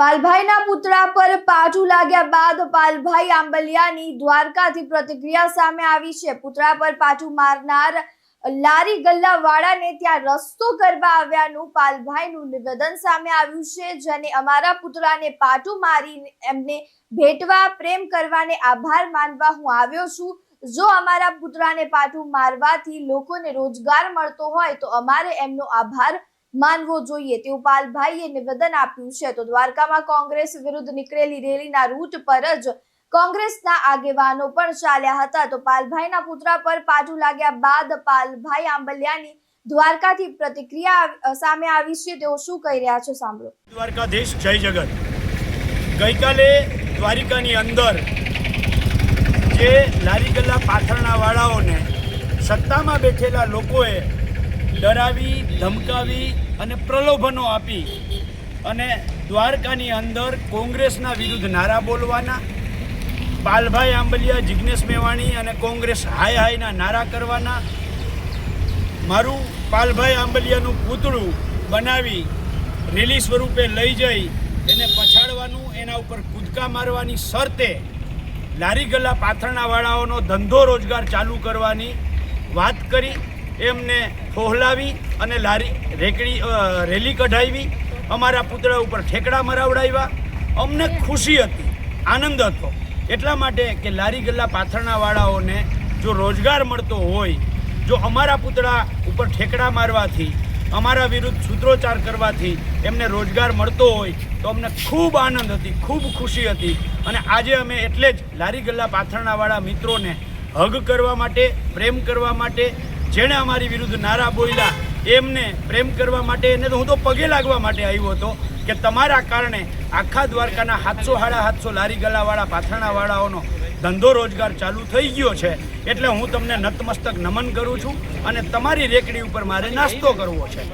પાલભાઈના પુતળા પર પાટું લાગ્યા બાદ પાલભાઈ આંબલિયાની દ્વારકાથી પ્રતિક્રિયા સામે આવી છે. પુતળા પર પાટું મારનાર લારી ગલ્લા વાળાને ત્યાં રસ્તો કરવા આવ્યાનું પાલભાઈનું નિવેદન સામે આવ્યું છે, જેને અમારા પુતળાને પાટું મારી એમને ભેટવા, પ્રેમ કરવાને આભાર માનવા હું આવ્યો છું. જો અમારા પુતળાને પાટું મારવાથી લોકોને રોજગાર મળતો હોય તો અમારે એમનો આભાર માનવો જોઈએ તેવું પાલભાઈએ નિવેદન આપ્યું છે. તો દ્વારકામાં કોંગ્રેસ વિરુદ્ધ નીકળેલી રેલીના રૂટ પર જ કોંગ્રેસના આગેવાનો પણ ચાલ્યા હતા. તો પાલભાઈના પુતળા પર પાટું લાગ્યા બાદ પાલભાઈ આંબલિયાની દ્વારકાથી પ્રતિક્રિયા સામે આવી છે. તેઓ શું કહી રહ્યા છે? સાંભળો. દ્વારકાધીશ જય જગત. ગઈકાલે દ્વારિકાની અંદર જે લારી ગલ્લા પાથરણા વાળાઓને સત્તામાં બેઠેલા લોકોએ ડરાવી, ધમકાવી અને પ્રલોભનો આપી અને દ્વારકાની અંદર કોંગ્રેસના વિરુદ્ધ નારા બોલવાના, પાલભાઈ આંબલિયા જિજ્ઞેશ મેવાણી અને કોંગ્રેસ હાય હાયના નારા કરવાના, મારું પાલભાઈ આંબલિયાનું પૂતળું બનાવી રેલી સ્વરૂપે લઈ જઈ એને પછાડવાનું, એના ઉપર કૂદકા મારવાની શરતે લારી ગલ્લા પાથરણાવાળાઓનો ધંધો રોજગાર ચાલુ કરવાની વાત કરી. એમને ફોહલાવી અને લારી રેકડી રેલી કઢાવી, અમારા પુતળા ઉપર ઠેકડા મરાવડાવ્યા. અમને ખુશી હતી, આનંદ હતો. એટલા માટે કે લારી ગલ્લા પાથરણાવાળાઓને જો રોજગાર મળતો હોય, જો અમારા પુતળા ઉપર ઠેકડા મારવાથી, અમારા વિરુદ્ધ સૂત્રોચ્ચાર કરવાથી એમને રોજગાર મળતો હોય, તો અમને ખૂબ આનંદ હતી, ખૂબ ખુશી હતી. અને આજે અમે એટલે જ લારી ગલ્લા પાથરણાવાળા મિત્રોને હગ કરવા માટે, પ્રેમ કરવા માટે જેણે અમારી વિરુદ્ધ નારા બોલ્યા, એમને પ્રેમ કરવા માટે એને તો હું તો પગે લાગવા માટે આવ્યો હતો કે તમારા કારણે આખા દ્વારકાના હાથસો હાડા હાથસો લારી ગલાવાળા, પાથરણાવાળાઓનો ધંધો રોજગાર ચાલુ થઈ ગયો છે. એટલે હું તમને નતમસ્તક નમન કરું છું અને તમારી રેકડી ઉપર મારે નાસ્તો કરવો છે.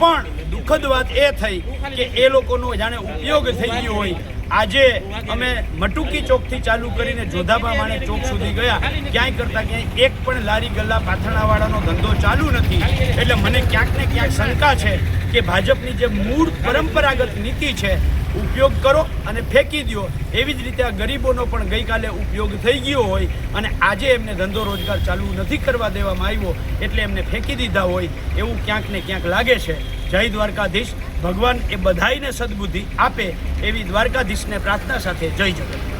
પણ દુઃખદ વાત એ થઈ કે એ લોકોનો જાણે ઉપયોગ થઈ ગયો હોય આજે અમે મટુકી ચોકથી ચાલુ કરીને જોધાબા માણે ચોક સુધી ગયા. ક્યાંય કરતાં ક્યાંય એક પણ લારી ગલ્લા પાથરણાવાળાનો ધંધો ચાલુ નથી. એટલે મને ક્યાંક ને ક્યાંક શંકા છે કે ભાજપની જે મૂળ પરંપરાગત નીતિ છે ઉપયોગ કરો અને ફેંકી દો એવી જ રીતે આ ગરીબોનો પણ ગઈકાલે ઉપયોગ થઈ ગયો હોય અને આજે એમને ધંધો રોજગાર ચાલુ નથી કરવા દેવામાં આવ્યો એટલે એમને ફેંકી દીધા હોય એવું ક્યાંક ને ક્યાંક લાગે છે. જય દ્વારકાધીશ. ભગવાન એ બધાઈને સદબુદ્ધિ આપે એવી દ્વારકાધીશને પ્રાર્થના સાથે જય જગત